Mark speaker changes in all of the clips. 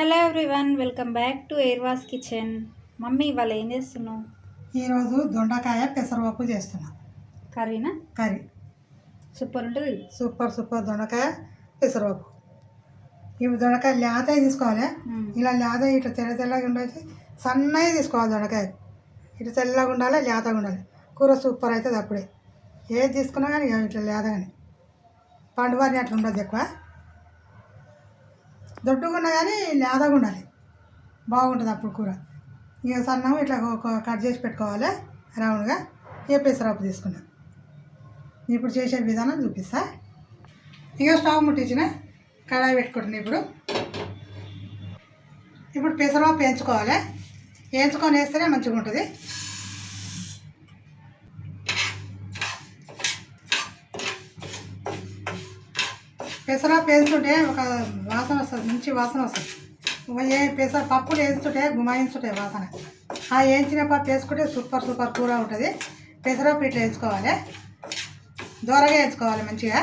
Speaker 1: Hello everyone welcome back to ఎయిర్వాస్ kitchen. Mummy ఇవాళ ఏం చేస్తున్నావు?
Speaker 2: ఈరోజు దొండకాయ పెసరపప్పు చేస్తున్నా.
Speaker 1: కర్రీనా?
Speaker 2: కర్రీ.
Speaker 1: సూపర్ ఉంటుంది.
Speaker 2: సూపర్ సూపర్ దొండకాయ పెసరపప్పు. ఇవి దొండకాయ లేతవి తీసుకోవాలి. ఇలా లేత ఇట్లా తెల్ల తెల్లగా ఉండాలి సన్నవి తీసుకోవాలి దొండకాయ. ఇట్లా తెల్లగా ఉండాలి లేతగా ఉండాలి. కూర సూపర్ అవుతుంది అప్పుడే. ఏది తీసుకున్నా కానీ ఇట్లా లేతగానే. పండువారిని అట్లా ఉండదు ఎక్కువ. దొడ్డుగా ఉన్నా కానీ లేతగా ఉండాలి. బాగుంటుంది అప్పుడు కూర. ఇక సన్నం ఇట్లా కట్ చేసి పెట్టుకోవాలి రౌండ్గా. ఏ పెసరపప్పు తీసుకున్నాను ఇప్పుడు చేసే విధానం చూపిస్తా. ఇక స్టవ్ ముట్టించిన కడాయి పెట్టుకుంటున్నాను ఇప్పుడు. ఇప్పుడు పెసరపప్పు వేయించుకోవాలి. వేయించుకొని వేస్తేనే మంచిగా ఉంటుంది పెసరపప్పు వేస్తుంటే ఒక వాసన వస్తుంది మంచి వాసన వస్తుంది. ఏ పెసర పప్పులు వేస్తుంటే గుమాయించుంటాయి వాసన. ఆ వేయించిన పప్పు వేసుకుంటే సూపర్ సూపర్ కూర ఉంటుంది. పెసరపప్పు ఇట్లా వేసుకోవాలి దూరగా వేసుకోవాలి మంచిగా.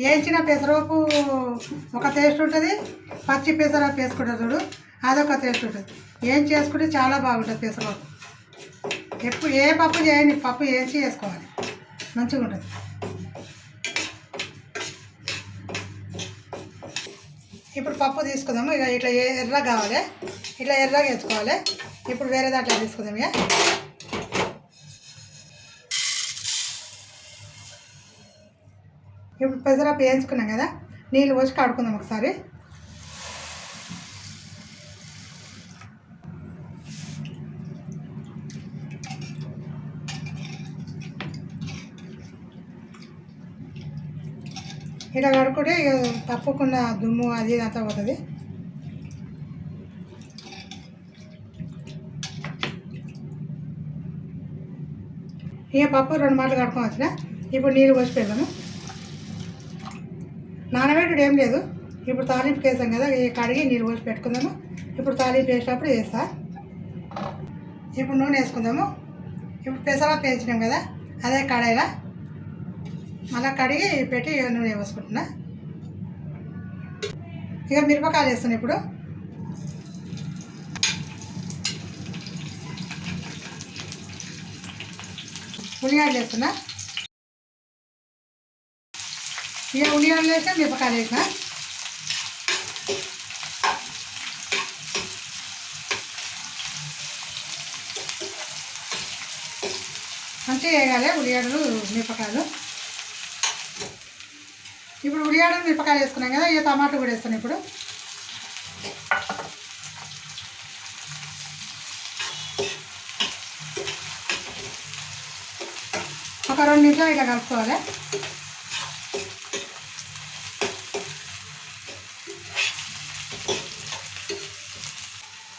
Speaker 2: వేయించిన పెసరపప్పు ఒక టేస్ట్ ఉంటుంది. పచ్చి పెసరపప్పు వేసుకుంటారు చూడు అదొక టేస్ట్ ఉంటుంది. ఏం చేసుకుంటే చాలా బాగుంటుంది పెసరపప్పు. ఎప్పుడు ఏ పప్పు చేయండి పప్పు వేసి వేసుకోవాలి. మంచిగా ఉంటుంది. ఇప్పుడు పప్పు తీసుకుందాము. ఇక ఇట్లా ఏ- కావాలి. ఇట్లా ఎర్రగా వేసుకోవాలి. ఇప్పుడు వేరే దాంట్లో తీసుకుందాం ఇక. ఇప్పుడు పెసరపప్పు వేయించుకున్నాం కదా. నీళ్ళు పోసి కడుకుందాం ఒకసారి. ఇలా కడుక్కుంటే ఇక తప్పకుండా దుమ్ము అది అంతా పోతుంది. ఇక పప్పు రెండు మాటలు కడుకొని ఇప్పుడు నీళ్ళు పోసి పెడదాము. నానబెట్టుడు ఏం లేదు ఇప్పుడు తాలింపు వేసాం కదా ఇక కడిగి నీళ్ళు పోసి పెట్టుకుందాము. ఇప్పుడు తాలింపు వేసేటప్పుడు వేస్తా ఇప్పుడు నూనె వేసుకుందాము. ఇప్పుడు పెసరా వేసినాం కదా అదే కడాయిలా. మళ్ళీ కడిగి పెట్టి నూనె వేసుకుంటున్నా ఇక మిరపకాయలు వేస్తున్నా ఇప్పుడు. ఉల్లిగడ్డలు వేస్తున్నా. ఇక ఉల్లిగడ్డలు వేసిన మిరపకాయలు వేసిన. మంచిగా వేయాలి ఉల్లిగడ్డలు మిరపకాయలు. ఇప్పుడు ఉల్లిగడ్డ మిరపకాయలు వేసుకున్నాం కదా ఇక టమాటా కూడా వేస్తాను ఇప్పుడు. ఒక రెండు నిమిషాలు ఇట్లా కలుపుకోవాలి.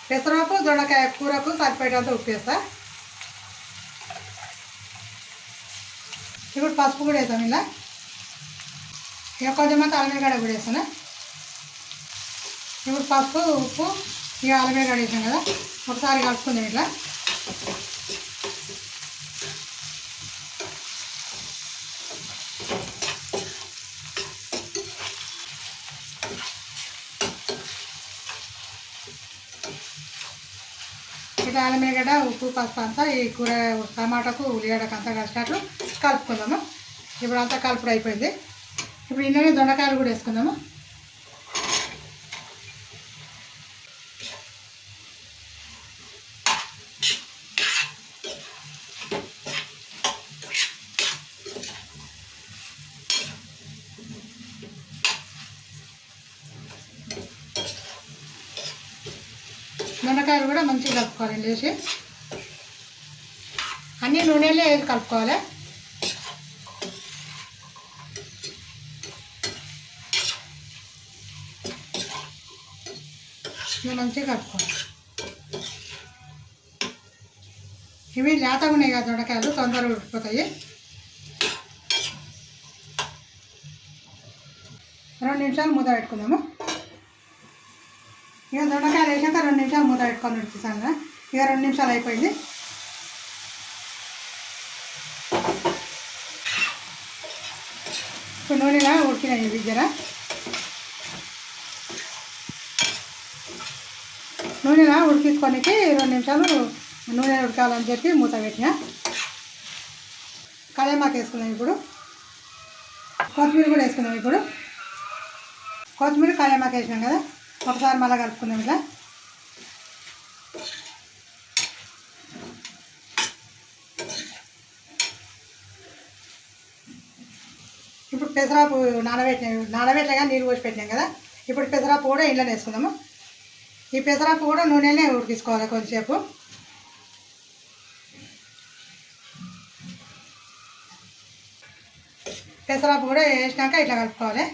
Speaker 2: పెసరపప్పు దొండకాయ కూరకు సరిపోయేటంత ఉప్పు వేస్తా. ఇప్పుడు పసుపు కూడా వేస్తాం ఇలా. ఇక కొంచెం అల్లమిరగడ కూడా వేస్తాను? ఇప్పుడు పసుపు ఉప్పు ఇక అల్లమిరగడ వేసాం కదా. ఒకసారి కలుపుకుందాం ఇట్లా. ఇట్లా అల్లమిరగడ్డ ఉప్పు పసుపు అంతా ఈ కూర టమాటాకు ఉల్లిగడ్డకు అంతా కలిసినట్లు కలుపుకుందాము. ఇప్పుడు అంతా కలుపుడు అయిపోయింది. ఇప్పుడు ఇందులోనే దొండకాయలు కూడా వేసుకుందాము? దొండకాయలు కూడా మంచిగా కలుపుకోవాలి వేసి అన్నీ నూనెలే కలుపుకోవాలి. ఇవి మంచిగా కలుపుకోవాలి ఇవి లేతగా ఉన్నాయి కదా దొండకాయలు తొందరగా ఉడికిపోతాయి. రెండు నిమిషాలు మూత పెట్టుకుందాము. ఇక దొండకాయలు వేసాక రెండు నిమిషాలు మూత పెట్టుకొని ఉడికిస్తాను. కదా ఇక రెండు నిమిషాలు అయిపోయింది. ఇప్పుడు నూనెలా ఉడికినాయి ఇవి జర? నూనెన ఉడికించుకోనికి రెండు నిమిషాలు నూనె ఉడకాలని చెప్పి మూత పెట్టిన. కళేమాకు వేసుకున్నాం ఇప్పుడు. కొత్తిమీర కూడా వేసుకున్నాం ఇప్పుడు. కొత్తిమీర కళేమాకు వేసినాం కదా ఒకసారి మళ్ళీ కలుపుకుందాం ఇలా ఇప్పుడు పెసరాపు నానబెట్టిన నానబెట్టగా నీళ్ళు పోసి పెట్టినాం కదా ఇప్పుడు పెసరాపు కూడా ఇంట్లో వేసుకుందాము. ఈ పెసరాపు కూడా నూనెనే ఉడికించుకోవాలి కొంచెంసేపు. పెసరాపు కూడా వేసినాక ఇట్లా కలుపుకోవాలి.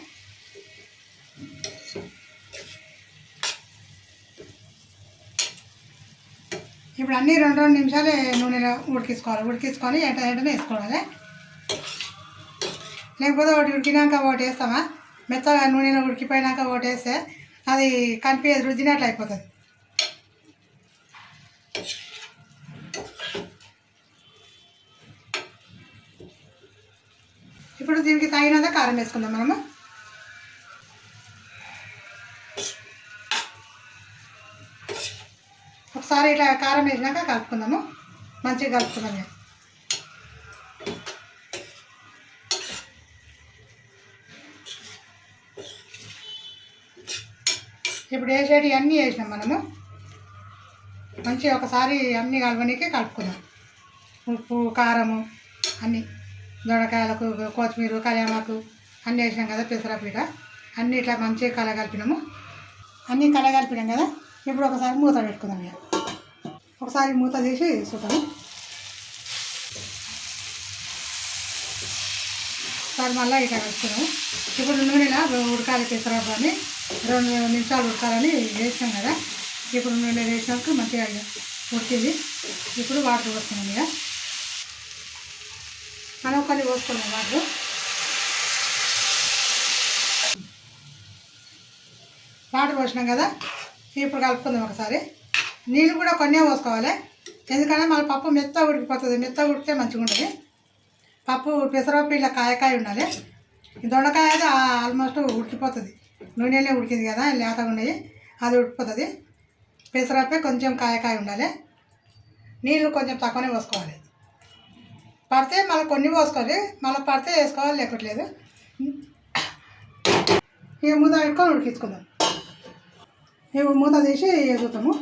Speaker 2: ఇప్పుడు అన్నీ రెండు రెండు నిమిషాలు నూనెలో ఉడికించుకోవాలి. ఉడికించుకొని ఎంట ఎంటనే వేసుకోవాలి. లేకపోతే ఒకటి ఉడికినాక ఒకటి వేస్తామా? మెత్తగా నూనెలో ఉడికిపోయినాక ఒకటి వేస్తే అది కనిపించదు రుద్దినట్లు అయిపోతుంది. ఇప్పుడు దీనికి తగినంత కారం వేసుకుందాం మనము. ఒకసారి ఇట్లా కారం వేసినాక కలుపుకుందాము. మంచిగా కలుపుకుందాం. ఇప్పుడు వేసేటి అన్నీ వేసినాం మనము. మంచిగా ఒకసారి అన్నీ కలవనీకి కలుపుకుందాం ఉప్పు కారము అన్నీ. దొండకాయలకు కొత్తిమీర కళ్యామాకు అన్నీ వేసినాం కదా పెసరపీట. అన్నీ ఇట్లా మంచిగా కలగలిపినాము. అన్నీ కలగలిపినాం కదా. ఇప్పుడు ఒకసారి మూత పెట్టుకుందాం ఇక. ఒకసారి మూత తీసి చూద్దాము. ఒకసారి మళ్ళీ ఇక్కడ వేస్తున్నాము ఇప్పుడు నూనెలా ఉడకాలి పెసరపప్పు రెండు నిమిషాలు ఉడకాలని వేసాం కదా. ఇప్పుడు నూనె వేసినాక మంచిగా ఉడికింది. ఇప్పుడు వాటర్ పోస్తున్నాం ఇక. మనం కొన్ని పోసుకున్నాం వాటర్. వాటర్ పోసినాం కదా. ఇప్పుడు కలుపుకుందాం ఒకసారి. నీళ్ళు కూడా కొన్నే పోసుకోవాలి. ఎందుకంటే మళ్ళీ పప్పు మెత్త ఉడికిపోతుంది. మెత్త ఉడికితే మంచిగా ఉంటుంది పప్పు పెసరపప్పు ఇలా కాయకాయ ఉండాలి. ఈ దొండకాయ అయితే ఆల్మోస్ట్ ఉడికిపోతుంది. నూనెలే ఉడికింది కదా లేతగా ఉన్నాయి. అది ఉడికిపోతుంది. పెసరపే కొంచెం కాయకాయ ఉండాలి. నీళ్ళు కొంచెం తక్కువనే పోసుకోవాలి. పడితే మళ్ళీ కొన్ని పోసుకోవాలి. మళ్ళీ పడితే వేసుకోవాలి లేకట్లేదు ఇక మూత పెట్టుకొని ఉడికించుకుందాం. ఇక మూత తీసి వేసుతాము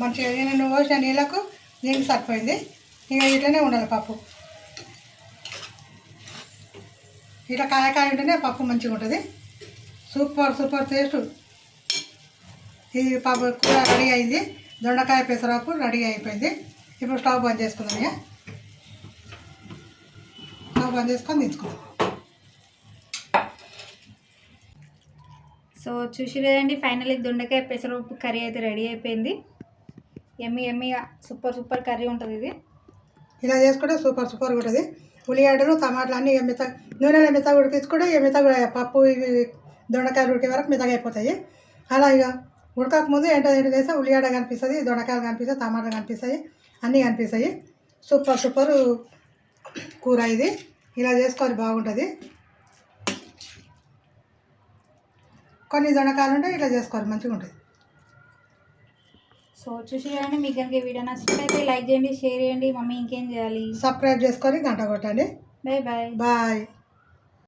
Speaker 2: మంచిగా నేను పోసిన నీళ్ళకు దీనికి సరిపోయింది. ఇక ఇట్లనే ఉండాలి పప్పు. ఇట్లా కాయకాయ ఉంటేనే పప్పు మంచిగా ఉంటుంది. Super super taste. ఇది పప్పు కూర రెడీ అయింది. దొండకాయ పెసరపు రెడీ అయిపోయింది. ఇప్పుడు స్టవ్ బంద్ చేసుకుందాం ఇక. స్టవ్ బంద్ చేసుకొని దించుకుందాం.
Speaker 1: సో చూసి లేదండి ఫైనల్లీ దొండకాయ పెసరపప్పు కర్రీ అయితే రెడీ అయిపోయింది. ఎమ్మి ఎమ్మిగా సూపర్ సూపర్ కర్రీ ఉంటుంది ఇది.
Speaker 2: ఇలా చేసుకుంటే సూపర్ సూపర్గా ఉంటుంది. ఉల్లిగడ్డలు టమాటాలు అన్నీ మిత నూనెలో మిత ఉడికించుకుంటే ఇక మిత పప్పు ఇవి దొండకాయలు ఉడికే వరకు మితగైపోతాయి. అయిపోతాయి అలా ఇక ఉడకక ముందు ఎంట ఎంట చేస్తే ఉల్లిగడ్డ కనిపిస్తుంది దొండకాయలు కనిపిస్తాయి టమాటాలు కనిపిస్తాయి అన్నీ కనిపిస్తాయి. సూపర్ సూపర్ కూర ఇది. ఇలా చేసుకోవాలి బాగుంటుంది. కొన్ని దొండకాయలు ఉంటే ఇట్లా చేసుకోవాలి మంచిగా ఉంటుంది
Speaker 1: సో చూసి లేదండి మీకు కనుక వీడియో నచ్చినట్లయితే లైక్ చేయండి షేర్ చేయండి. మమ్మీ ఇంకేం చేయాలి?
Speaker 2: సబ్స్క్రైబ్ చేసుకొని గంట కొట్టండి.
Speaker 1: Bye bye.
Speaker 2: బాయ్.